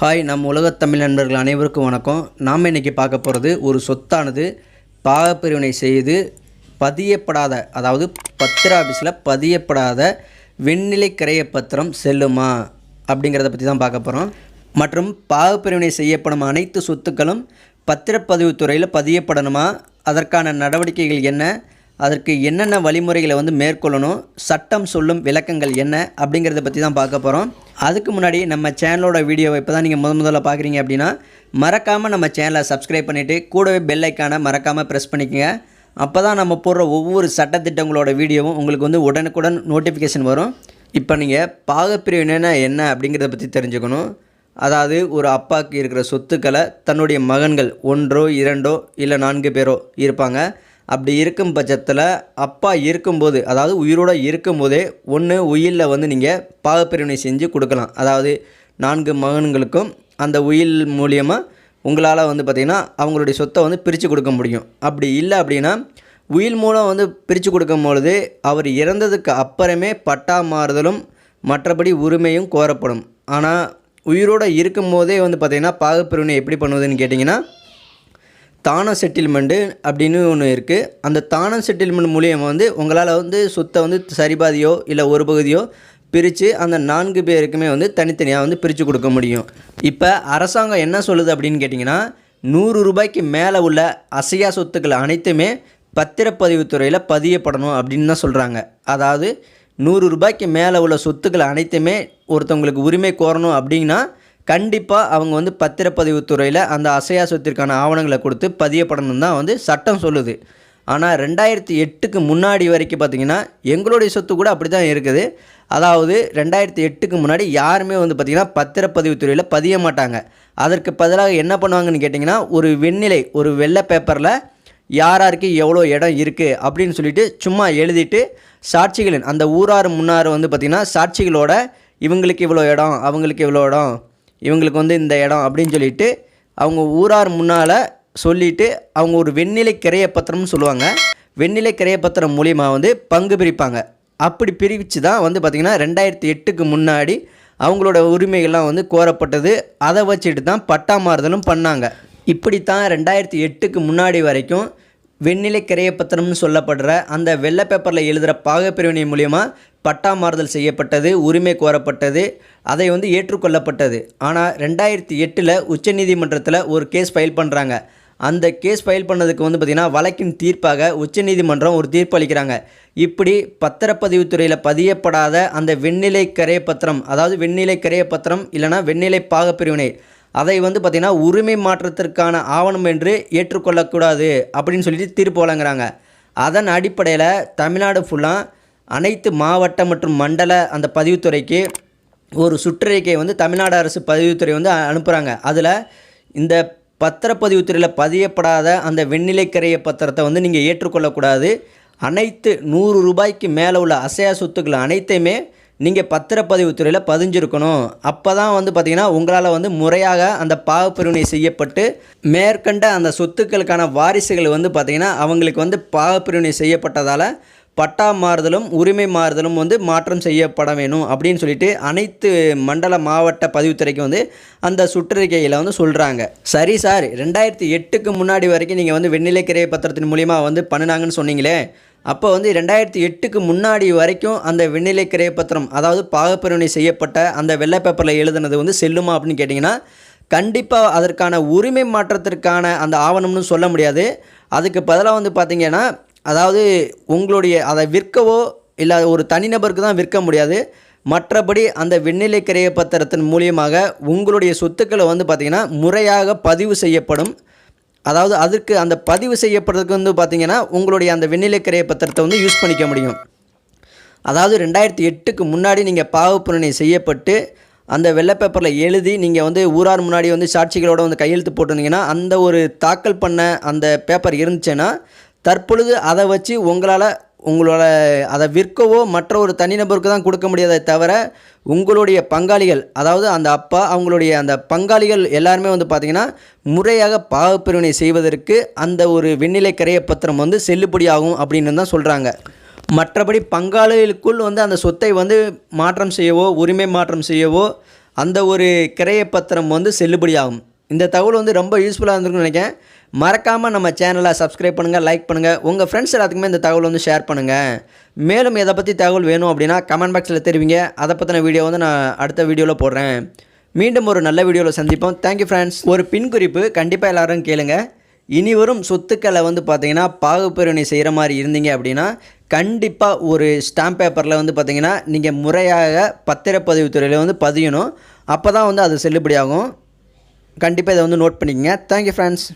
Hi நம் உலகத் தமிழ் நண்பர்கள் அனைவருக்கும் வணக்கம். நாம் இன்னைக்கு பார்க்க போகிறது ஒரு சொத்தானது. பாகப்பிரிவினை செய்து பதியப்படாத அதாவது பத்திர ஆஃபீஸில் பதியப்படாத வெண்ணிலை கிரைய பத்திரம் செல்லுமா? அப்படிங்கிறத பற்றி தான் பார்க்க போகிறோம் மற்றும் பாகப்பிரிவினை செய்யப்படும் அனைத்து சொத்துக்களும் பத்திரப்பதிவு துறையில் பதியப்படணுமா? அதற்கான நடவடிக்கைகள் என்ன? அதற்கு என்னென்ன வழிமுறைகளை வந்து மேற்கொள்ளணும் சட்டம் சொல்லும் விளக்கங்கள் என்ன அப்படிங்கிறத பற்றி தான் பார்க்க போகிறோம் அதுக்கு முன்னாடி நம்ம சேனலோட வீடியோவை இப்போ தான் நீங்கள் முத முதல்ல பார்க்குறீங்க அப்படின்னா மறக்காமல் நம்ம சேனலை சப்ஸ்கிரைப் பண்ணிவிட்டு கூடவே பெல் ஐக்கானை மறக்காமல் ப்ரெஸ் பண்ணிக்கங்க. அப்போ தான் நம்ம போடுற ஒவ்வொரு சட்டத்திட்டங்களோட வீடியோவும் உங்களுக்கு வந்து உடனுக்குடன் நோட்டிஃபிகேஷன் வரும். இப்போ நீங்கள் பாகப்பிரிவினைனா என்ன அப்படிங்கிறத பற்றி தெரிஞ்சுக்கணும். அதாவது ஒரு அப்பாவுக்கு இருக்கிற சொத்துக்களை தன்னுடைய மகன்கள் ஒன்றோ இரண்டோ இல்லை நான்கு பேரோ இருப்பாங்க. அப்படி இருக்கும் பட்சத்தில் அப்பா இருக்கும்போது அதாவது உயிரோடு இருக்கும்போதே ஒன்று உயிலில் வந்து நீங்கள் பாகப்பிரிவினை செஞ்சு கொடுக்கலாம். அதாவது நான்கு மகன்களுக்கும் அந்த உயில் மூலியமாக உங்களால் வந்து பார்த்திங்கன்னா அவங்களுடைய சொத்தை வந்து பிரித்து கொடுக்க முடியும். அப்படி இல்லை அப்படின்னா உயில் மூலம் வந்து பிரித்து கொடுக்கும் பொழுது அவர் இறந்ததுக்கு அப்புறமே பட்டா மாறுதலும் மற்றபடி உரிமையும் கோரப்படும். ஆனால் உயிரோடு இருக்கும்போதே வந்து பார்த்திங்கன்னா பாகப்பிரிவினை எப்படி பண்ணுவதுன்னு கேட்டிங்கன்னா தான செட்டில்மெண்ட்டு அப்படின்னு ஒன்று இருக்குது அந்த தான செட்டில்மெண்ட் மூலியமாக வந்து உங்களால் வந்து சொத்தை வந்து சரிபாதியோ இல்லை ஒரு பகுதியோ பிரித்து அந்த நான்கு பேருக்குமே வந்து தனித்தனியாக வந்து பிரித்து கொடுக்க முடியும். இப்போ அரசாங்கம் என்ன சொல்லுது அப்படின்னு கேட்டிங்கன்னா நூறு ரூபாய்க்கு மேலே உள்ள அசையா சொத்துக்கள் அனைத்துமே பத்திரப்பதிவுத் துறையில் பதியப்படணும் அப்படின்னு தான் சொல்கிறாங்க அதாவது நூறு ரூபாய்க்கு மேலே உள்ள சொத்துக்கள் அனைத்துமே ஒருத்தவங்களுக்கு உரிமை கோரணும் அப்படின்னா கண்டிப்பாக அவங்க வந்து பத்திரப்பதிவு துறையில் அந்த அசையா சொத்திற்கான ஆவணங்களை கொடுத்து பதியப்படணும் தான் வந்து சட்டம் சொல்லுது. ஆனால் ரெண்டாயிரத்தி எட்டுக்கு முன்னாடி வரைக்கும் பார்த்திங்கன்னா எங்களுடைய சொத்து கூட அப்படி தான் இருக்குது. அதாவது ரெண்டாயிரத்தி எட்டுக்கு முன்னாடி யாருமே வந்து பார்த்திங்கன்னா பத்திரப்பதிவு துறையில் பதிய மாட்டாங்க. அதற்கு பதிலாக என்ன பண்ணுவாங்கன்னு கேட்டிங்கன்னா ஒரு வெண்ணிலை ஒரு வெள்ளை பேப்பரில் யாராருக்கு எவ்வளோ இடம் இருக்குது அப்படின்னு சொல்லிட்டு சும்மா எழுதிட்டு சாட்சிகளின் அந்த ஊரார் முன்னார் வந்து பார்த்திங்கன்னா சாட்சிகளோட இவங்களுக்கு இவ்வளோ இடம் அவங்களுக்கு இவ்வளோ இடம் இவங்களுக்கு வந்து இந்த இடம் அப்படின்னு சொல்லிட்டு அவங்க ஊரார் முன்னால் சொல்லிவிட்டு அவங்க ஒரு வெண்ணிலை கிரைய பத்திரம்னு சொல்லுவாங்க. வெண்ணிலை கிரைய பத்திரம் மூலிமா வந்து பங்கு பிரிப்பாங்க. அப்படி பிரித்து தான் வந்து பார்த்திங்கன்னா ரெண்டாயிரத்தி எட்டுக்கு முன்னாடி அவங்களோட உரிமைகள்லாம் வந்து கோரப்பட்டது. அதை வச்சுட்டு தான் பட்டா மாறுதலும் பண்ணாங்க. இப்படித்தான் ரெண்டாயிரத்தி எட்டுக்கு முன்னாடி வரைக்கும் வெண்ணிலை கிரையப்பத்திரம்னு சொல்லப்படுற அந்த வெள்ளை பேப்பரில் எழுதுகிற பாகப்பிரிவினை மூலிமா பட்டா மாறுதல் செய்யப்பட்டது உரிமை கோரப்பட்டது அதை வந்து ஏற்றுக்கொள்ளப்பட்டது. ஆனால் ரெண்டாயிரத்தி எட்டில் உச்சநீதிமன்றத்தில் ஒரு கேஸ் ஃபைல் பண்ணுறாங்க அந்த கேஸ் ஃபைல் பண்ணதுக்கு வந்து பார்த்திங்கன்னா வழக்கின் தீர்ப்பாக உச்சநீதிமன்றம் ஒரு தீர்ப்பு அளிக்கிறாங்க. இப்படி பத்திரப்பதிவுத்துறையில் பதியப்படாத அந்த வெண்ணிலை கரையப்பத்திரம் அதாவது வெண்ணிலை கரையப்பத்திரம் இல்லைனா வெண்ணிலை பாகப்பிரிவினை அதை வந்து பார்த்திங்கன்னா உரிமை மாற்றத்திற்கான ஆவணம் என்று ஏற்றுக்கொள்ளக்கூடாது அப்படின்னு சொல்லிட்டு தீர்ப்பு வழங்குறாங்க. அதன் அடிப்படையில் தமிழ்நாடு ஃபுல்லாக அனைத்து மாவட்ட மற்றும் மண்டல அந்த பதிவுத்துறைக்கு ஒரு சுற்றறிக்கை வந்து தமிழ்நாடு அரசு பதிவுத்துறை வந்து அனுப்புகிறாங்க அதில் இந்த பத்திரப்பதிவுத்துறையில் பதியப்படாத அந்த வெண்ணிலைக்கரைய பத்திரத்தை வந்து நீங்கள் ஏற்றுக்கொள்ளக்கூடாது. அனைத்து நூறு ரூபாய்க்கு மேலே உள்ள அசையா சொத்துக்கள் அனைத்தையுமே நீங்கள் பத்திரப்பதிவுத்துறையில் பதிஞ்சிருக்கணும். அப்போ தான் வந்து பார்த்திங்கன்னா உங்களால் வந்து முறையாக அந்த பாகப்பிரிவினை செய்யப்பட்டு மேற்கண்ட அந்த சொத்துக்களுக்கான வாரிசுகள் வந்து பார்த்திங்கன்னா அவங்களுக்கு வந்து பாகப்பிரிவினை செய்யப்பட்டதால் பட்டா மாறுதலும் உரிமை மாறுதலும் வந்து மாற்றம் செய்யப்பட வேணும் அப்படின்னு சொல்லிட்டு அனைத்து மண்டல மாவட்ட பதிவுத்துறைக்கு வந்து அந்த சுற்றறிக்கையில் வந்து சொல்கிறாங்க சரி சார் ரெண்டாயிரத்தி எட்டுக்கு முன்னாடி வரைக்கும் நீங்கள் வந்து வெண்ணிலை கிரைய பத்திரத்தின் மூலியமாக வந்து பண்ணினாங்கன்னு சொன்னீங்களே அப்போ வந்து ரெண்டாயிரத்தி எட்டுக்கு முன்னாடி வரைக்கும் அந்த வெண்ணிலை கிரைப்பத்திரம் அதாவது பாகப்பிரிவினை செய்யப்பட்ட அந்த வெள்ளை பேப்பரில் எழுதுனது வந்து செல்லுமா அப்படின்னு கேட்டிங்கன்னா கண்டிப்பாக அதற்கான உரிமை மாற்றத்திற்கான அந்த ஆவணம்னு சொல்ல முடியாது. அதுக்கு பதிலாக வந்து பார்த்திங்கன்னா அதாவது உங்களுடைய அதை விற்கவோ இல்லை ஒரு தனிநபருக்கு தான் விற்க முடியாது. மற்றபடி அந்த வெண்ணிலை கிரைய பத்திரத்தின் மூலியமாக உங்களுடைய சொத்துக்களை வந்து பார்த்திங்கன்னா முறையாக பதிவு செய்யப்படும். அதாவது அதற்கு அந்த பதிவு செய்யப்படுறதுக்கு வந்து பார்த்திங்கன்னா உங்களுடைய அந்த வெண்ணிலை கிரைய பத்திரத்தை வந்து யூஸ் பண்ணிக்க முடியும். அதாவது ரெண்டாயிரத்தி எட்டுக்கு முன்னாடி நீங்கள் பாவப்புரணை செய்யப்பட்டு அந்த வெள்ளை பேப்பரில் எழுதி நீங்கள் வந்து ஊரார் முன்னாடி வந்து சாட்சிகளோட வந்து கையெழுத்து போட்டிருந்தீங்கன்னா அந்த ஒரு தாக்கல் பண்ண அந்த பேப்பர் இருந்துச்சுன்னா தற்பொழுது அதை வச்சு உங்களால் உங்களோட அதை விற்கவோ மற்ற ஒரு தனிநபருக்கு தான் கொடுக்க முடியாதே தவிர உங்களுடைய பங்காளிகள் அதாவது அந்த அப்பா அவங்களுடைய அந்த பங்காளிகள் எல்லாருமே வந்து பார்த்திங்கன்னா முறையாக பாவப்பிரிவினை செய்வதற்கு அந்த ஒரு வெண்ணிலை கரைய பத்திரம் வந்து செல்லுபடியாகும் அப்படின்னு தான் சொல்கிறாங்க மற்றபடி பங்காளிகளுக்குள் வந்து அந்த சொத்தை வந்து மாற்றம் செய்யவோ உரிமை மாற்றம் செய்யவோ அந்த ஒரு கிரைய பத்திரம் வந்து செல்லுபடியாகும் இந்த தகவல் வந்து ரொம்ப யூஸ்ஃபுல்லாக இருந்திருக்குன்னு நினைக்கிறேன். மறக்காமல் நம்ம சேனலை சப்ஸ்கிரைப் பண்ணுங்கள் லைக் பண்ணுங்கள் உங்கள் ஃப்ரெண்ட்ஸ் எல்லாத்துக்குமே இந்த தகவல் வந்து ஷேர் பண்ணுங்கள் மேலும் எதை பற்றி தகவல் வேணும் அப்படின்னா கமெண்ட் பாக்ஸில் தெரிவிங்க. அதை பற்றின வீடியோ வந்து நான் அடுத்த வீடியோவில் போடுறேன். மீண்டும் ஒரு நல்ல வீடியோவில் சந்திப்போம். தேங்க்யூ ஃப்ரெண்ட்ஸ் ஒரு பின் குறிப்பு கண்டிப்பாக எல்லாரும் கேளுங்க. இனி வரும் சொத்துக்களை வந்து பார்த்தீங்கன்னா பாகுப்பிரிவினை செய்கிற மாதிரி இருந்தீங்க அப்படின்னா கண்டிப்பாக ஒரு ஸ்டாம்ப் பேப்பரில் வந்து பார்த்தீங்கன்னா நீங்கள் முறையாக பத்திரப்பதிவு துறையில் வந்து பதியணும். அப்போ தான் வந்து அது செல்லுபடியாகும். கண்டிப்பாக இதை வந்து நோட் பண்ணிக்கங்க. Thank you friends